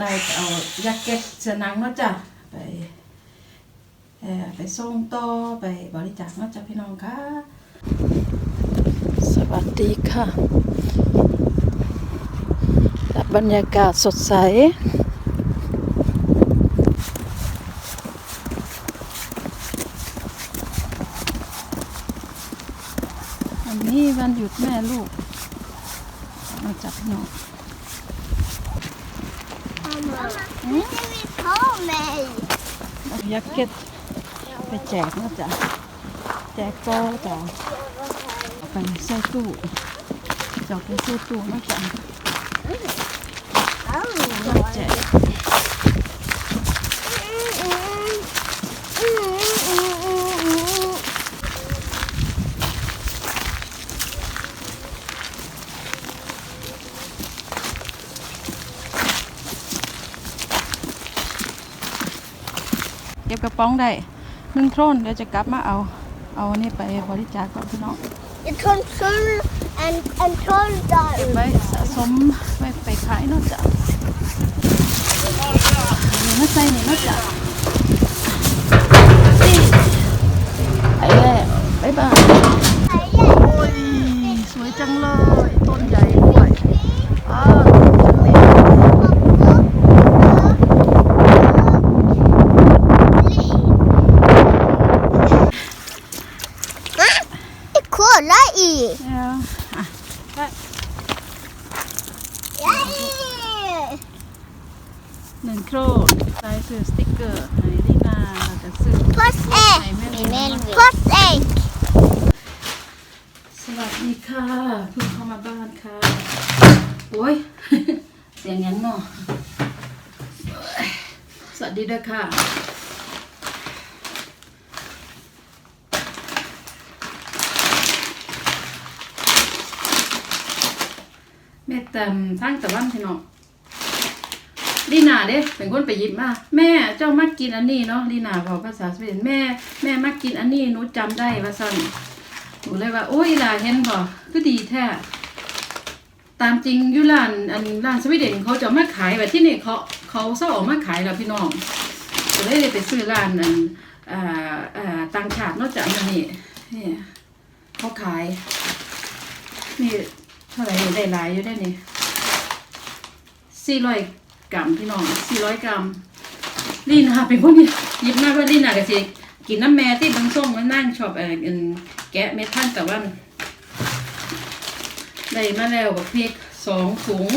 ตายเอาแจ็คเก็ตเสื้อหนังเนาะจ้ะไปไปส่งต่อไปบริจาคเนาะจ้ะพี่น้องค่ะ สวัสดีค่ะและบรรยากาศสดใสวันนี้วันหยุดแม่ลูกมาจับพี่น้อง ta mig. เอาแจ็คเก็ตไปแจกนะจ๊ะ แจกโตจ้ะไปใส่ตู้จอกไปใส่ตู้นะจ๊ะแจกเก็บกระ ป๋องได้หนึ่งโทรนเดี๋ยวจะกลับมาเอา เอาอันนี้ไปบริจาคก่อนพี่น้อง Jag tar full en, en troll เก็บ där. ไว้สะสมไว้ไปขายเนาะจ๊ะนี่มาใส่นี่เนาะจ๊ะนี่ไปแล้วบ๊ายบาย โอ้ย สวยจังเลย ต้นใหญ่ด้วยอ้าวจังเลย Kolla i! เอาอะได้ Yay! หนึ่ง โครใส่ซื้อสติ๊กเกอร์ให้ลีนาแล้วก็ซื้อ Post ให้ ägg! แม่ลูก Post ägg! สวัสดีค่ะเพิ่งเข้ามาบ้านค่ะ โอ้ย เสียงยังเนาะสวัสดีด้วยค่ะแม่เต็มทั้งแต่วันพี่น้อง ลีนาเด้เป็นคนไปหยิบมาแม่เจ้ามักกินอันนี้เนาะลีนาบอกภาษาสวีเดนแม่ แม่มักกินอันนี้หนูจำได้ว่าสั่นหนูเลยว่า โอ้ยลาเห็นบ่ก็ดีแท้ตามจริงยุร้านอันร้านสวีเดนเขาจะเอามาขายแบบที่นี่เขาเขาเศร้าออกมาขายแล้วพี่น้องก็เลยได้ไปซื้อร้านอันอ่าอ่าต่างชาตินอกจากอันนี้นี่เขาขายนี่เท่าไหร่นี่ได้หลายอยู่ได้นี่สี่ร้อย กรัมพี่น้องสี่ร้อยกรัมลีนาเป็นคนหยิบมาเพื่อลีนากะสิกินน้ำแม่ที่บางส้มมานั่งชอบเอ่อแกะเม็ดท่านแต่ว่าได้มาแล้วกับพริกสองถุง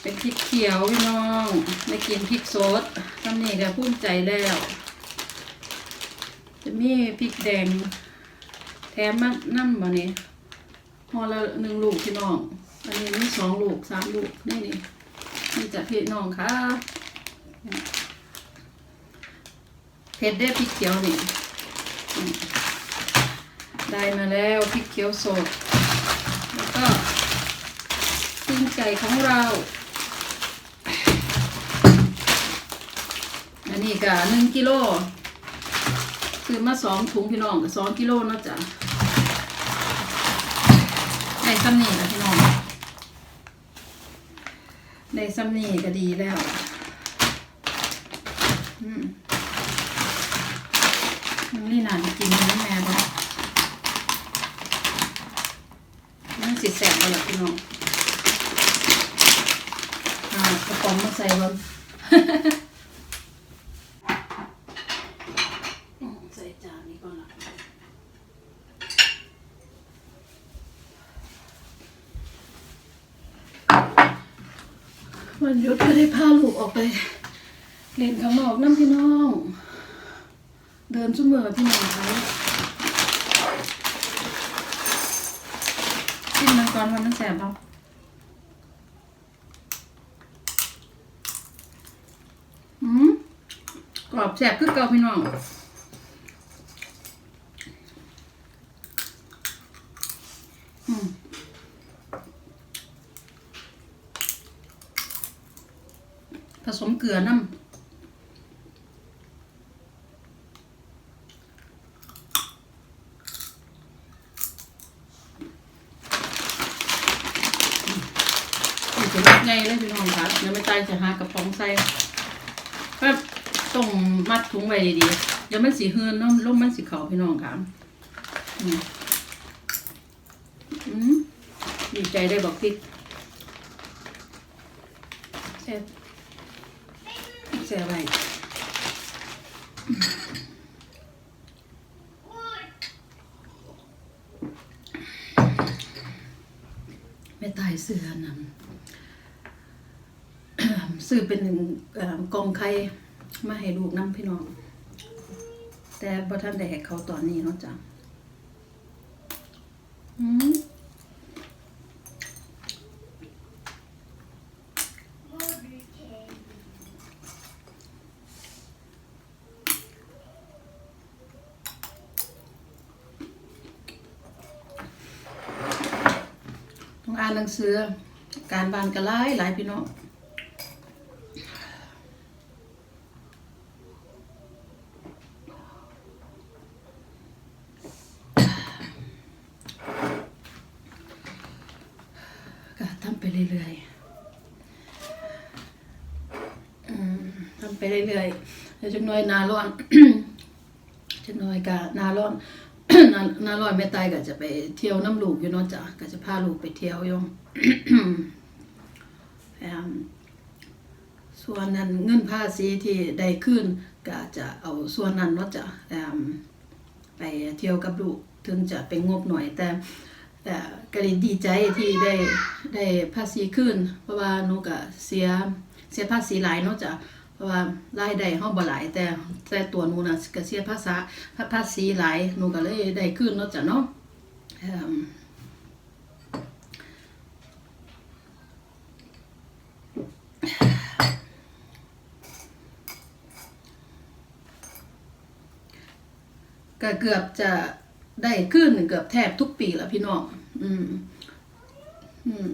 เป็นพริกเขียวพี่น้องไม่กินพริกสดตำนี้ก็ภูมิใจแล้ว จะมีพริกแดง แถมมานั่นบ่นี่ห่อละหนึ่งลูกพี่น้อง อันนี้มีสองลูกสามลูกนี่นี่ นี่จะพี่น้องค่ะเผ็ดได้พริกเขียวนี่ ได้มาแล้วพริกเขียวสด แล้วก็ตีนไก่ของเรา อันนี้ก็หนึ่งกิโลซื้อมาสองถุงพี่น้องสองกิโลเนาะจ้ะในซ้ำนี่นะพี่น้อง ในซ้ำนี่ก็ดีแล้วอืมน้องลี่นานกินนะแม่บ้างมันสิแสบไปละพี่น้องอ่ากระป๋องมาใส่บน ใส่จานนี้ก่อนละ วันยุดก็ได้พาลูกออกไป เล่นข้างนอกน้ำพี่น้อง เดินชุ่มเมื่อพี่น้องเขากินมันก่อนว่ามันแสบเปล่าอืมกรอบแสบคือเก่าพี่น้องอืม ผสมเกลือน้ำจะเล็กไงเลยพี่น้องคะเดี๋ยวไม่ตายจะหากระป๋องใส่ก็ต้องมัดถุงไว้ดีๆเดี๋ยวมันสีเฮือนเนาะลมมันสีเขาพี่น้องค่ะอืมดีใจได้บอกพริกเสร็จ เสียไปไม่ตายเสือนั่นซื้อเป็นเอ่อกองไข่มาให้ลูกน้ำพี่น้อง แต่บ่ทันได้ให้เขาตอนนี้เนาะจ้ะอืมต้องอ่านหนังสือ การบ้านก็หลายหลายพี่น้องก็ทำไปเรื่อยๆทำไปเรื่อยๆแล้วจักหน่อยนาร้อนจักหน่อยก็หนาร้อน นาหนาร้อนแม่ตายก็จะไปเที่ยวน้ำลูกอยู่เนาะจ้ะก็จะพาลูกไปเที่ยวยู่แอมส่วนนั้นเงินภาษีที่ได้ขึ้นก็จะเอาส่วนนั้นเนาะจ้ะไปเที่ยวกับลูกถึงจะเป็นงบหน่อยแต่แต่ก็ดีใจที่ได้ได้ภาษีขึ้น เพราะว่าหนูก็เสียเสียภาษีหลายเนาะจ้ะ ราะว่ารายได้เฮาบ่หลาย แต่แต่ตัวหนูน่ะก็เสียภาษาภาษีหลายหนูก็เลยได้ขึ้นเนาะจ้ะเนาะก็เกือบจะได้ขึ้นเกือบแทบทุกปีแล้วพี่น้อง อืม อืม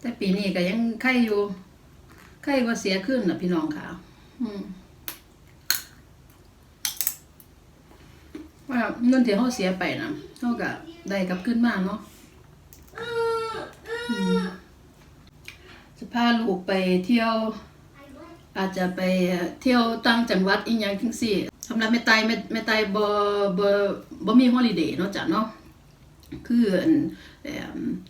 แต่ปีนี้ก็ยังไข่อยู่ ไข่ว่าเสียขึ้นนะพี่น้องค่ะ อืมว่าเงินที่เขาเสียไปนะเขาก็ได้กลับขึ้นมาเนาะจะพาลูกไปเที่ยว อาจจะไปเที่ยวต่างจังหวัดอีกอย่างจังซี่สำหรับแม่ตายแม่แม่ตายบ่บ่บ่มีฮอลิเดย์เนาะจ้ะเนาะคืออันเอิ่มเอ่อ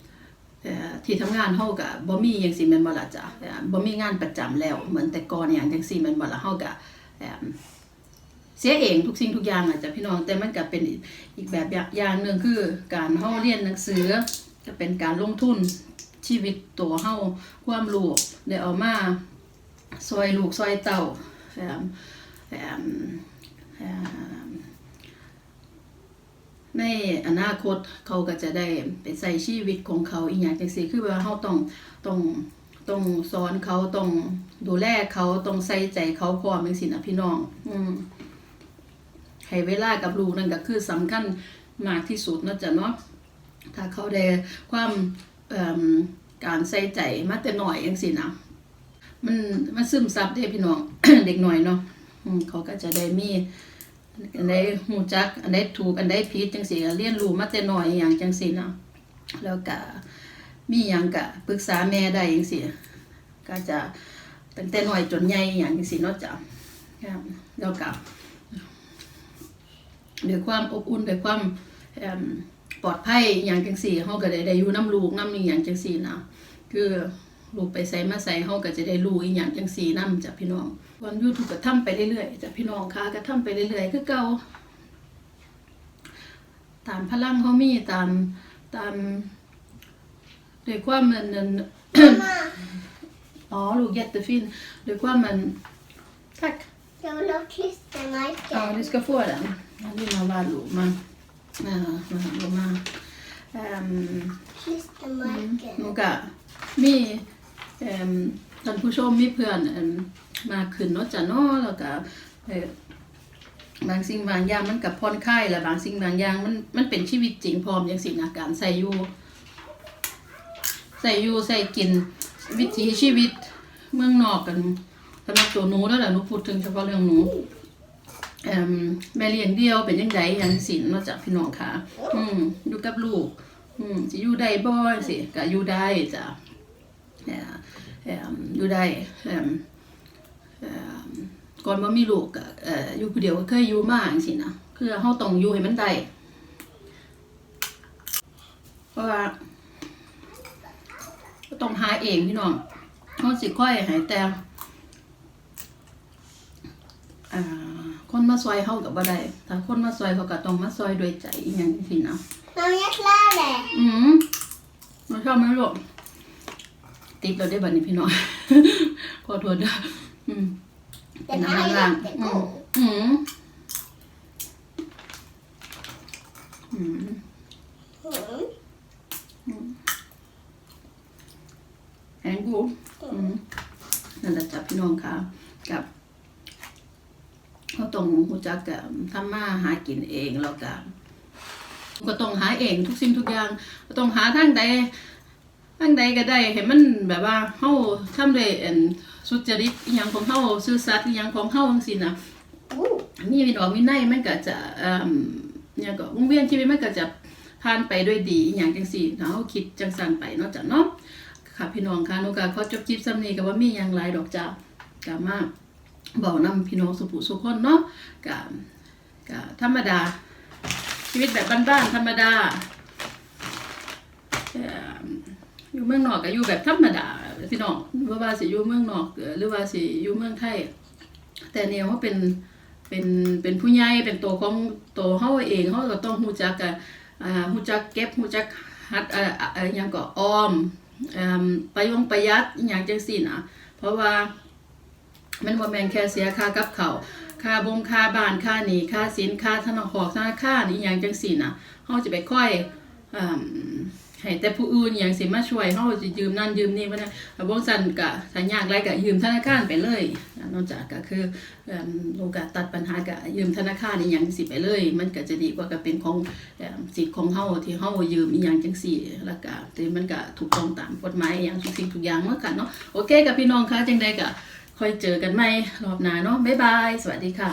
ที่ทำงานเฮาก็บ่มีหยังสิแม่นบ่ล่ะจ้ะเอ่อบ่มีงานประจำแล้ว เหมือนแต่ก่อนอย่างจังซี่แม่นบ่ล่ะเฮาก็เอิ่มเสียเองทุกสิ่งทุกอย่างอะจ้ะพี่น้องแต่มันก็เป็นอีกแบบอย่างหนึงคือ การเฮาเรียนหนังสือก็เป็นการลงทุนชีวิตตัวเฮาความรู้ได้เอามาซอยลูกซอยเต่าแอมแอมแอม ในอนาคตเขาก็จะได้ไปใส่ชีวิตของเขาอีกอย่างจังซี่คือว่าเขาต้องต้องต้องสอนเขาต้องดูแลเขาต้องใส่ใจเขาพร้อมจังซี่นะพี่น้อง อืมให้เวลากับลูกนั่นก็คือสำคัญมากที่สุดนะจ๊ะเนาะถ้าเขาได้ความการใส่ใจมาแต่น้อยจังซี่นะมันมันซึมซับเด้พี่น้องเด็กหน่อยเนาะเขาก็จะได้มี อันใดหูจัก อันใดถูกอันใดผิดจังซี่เรียนรู้มาแต่น้อยอย่างจังซี่เนาะแล้วก็มีหยังก็ปรึกษาแม่ได้จังซี่ก็จะตั้งแต่น้อยจนใหญ่อย่างจังซี่เนาะจ้ะแล้วก็ด้วยความอบอุ่นด้วยความปลอดภัยอย่างจังซี่เฮาก็ได้ได้อยู่นํลูกนำอย่างจังซี่นะคือ ลูกไปใส่มาใส่เฮาก็จะได้รู้อีหยังจังซี่นำจ้ะพี่น้องวัน YouTube ก็ทำไปเรื่อยๆจ้ะพี่น้องค่ะก็ทำไปเรื่อยๆคือเก่าตามพลังเฮามีตามตามด้วยความมันนั้นอ๋อลูก jättefin ด้วยความมัน tack Jag vill ha Ja, klistermärken. du ska få den. Jag vill ha valloma. Ja, valloma. Um, ห Klistermärken. นูกะมีเอิ่ม ท่านผู้ชมมีเพื่อนอมาขึ้นเนาะจ้ะเนาะแล้วก็บางสิ่งบางอย่างมันกับผ่อนคลายและบางสิ่งบางอย่างมันมันเป็นชีวิตจริงพร้อมอย่างสิ่งอาการใส่อยู่ใส่อยู่ใส่กินวิถีชีวิตเมืองนอกกันสำหรับตัวหนูแล้วแหละหนูพูดถึงเฉพาะเรื่องหนูเอ่มแม่เลี้ยงเดียวเป็นยังไงย่างสินนาะจากพี่น้องค่ะ อืมอยู่กับลูก อืมสิอยู่ได้บ่สิก็อยู่ได้จ้ะเนี่ย อ่ออยู่ได้เอ่อเอ่อก่อนว่ามีลูกก็เอ่ออยู่ผู้เดียวก็เคยอยู่มาจังซี่นะคือเฮาต้องอยู่ให้มันได้เพราะว่าก็ต้องหาเองพี่น้องเฮาสิค่อยหายแต่อ่าคนมาซอยเฮาก็บ่ได้ถ้าคนมาซอยเขาก็ต้องมาซอยด้วยใจอีหยังจังซี่นะ Mam jag klär det? อืมมาชอบไหมลูก ติดเราได้บัดนี้พี่น้องขอโทษนะอืม Den här är ล่าง jättegod. อืมอืม Mm. แหงกูอืมนั่นแหละจ้ะพี่น้องค่ะ กับเขาต้องหูจักกับทำมาหากินเองแล้วก็ก็ต้องหาเองทุกสิ่งทุกอย่าง ก็ต้องหาทางใด ทางใดก็ได้ให้มันแบบว่าเฮาทำด้วยอันสุจริตอหยังของเฮาซื่อสัตย์อหยังของเฮาจังซี่นะ Oh. มีวินออกมีในมันก็จะเอ่อเนี่ยก็วงเวียนชีวิตมันก็จะผ่านไปด้วยดีอหย่างจังสี่ถ้าเฮาคิดจังสันไปเนาะจ้ะเนาะค่ะพี่น้องค่ะหนูก็ขอจบคลิปซ้ำนี้ก็ว่ามีหยังหลายดอกจ้ะก็มาบอกนำพี่น้องสุผู้สุคนเนาะก็ก็ธรรมดา ชีวิตแบบบ้านๆธรรมดาเอยู่เมืองนอกก็อยู่แบบธรรมดาพี่น้องบ่ว่าสิอยู่เมืองนอกหรือว่าสิอยู่เมืองไทย แต่เนี่ยเขาเป็นเป็นเป็นผู้ใหญ่เป็นตัวของตัวเขาเองเขาก็ต้องฮู้จักกะอ่าฮู้จักเก็บฮู้จักหัดอ่าอย่าหยังก็ออมอ่าประยงประหยัดอย่างจังซี่นะเพราะว่ามันบ่แม่นแค่เสียค่ากับเขาค่าบงค่าบ้านค่าหนี้ค่าสินค่าธนาคารธนาคารอีหยังจังซี่นะเฮาจะไปค่อยอ่า ให้แต่ผู้อื่นอย่างสิมาช่วยเฮาจะยืมนั่นยืมนี่บ่ได้ถ้าบ่ซั่นก็ถ้ายากไรก็ยืมธนาคารไปเลย นอกจากก็คือเอิ่มโอกาสตัดปัญหากับยืมธนาคารอีหยังสิไปเลย มันก็จะดีกว่ากับเป็นของเอิ่มสิทธิ์ของเฮาที่เฮายืมอีหยังจังซี่แล้วก็ที่มันก็ถูกต้องตามกฎหมายอย่างทุกสิ่งทุกอย่างเมื่อกันเนาะโอเคกับพี่น้องคะจังใดก็ค่อยเจอกันใหม่รอบหน้าเนาะบ๊ายบาย สวัสดีค่ะ